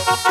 আমি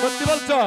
সত্যি বলছো?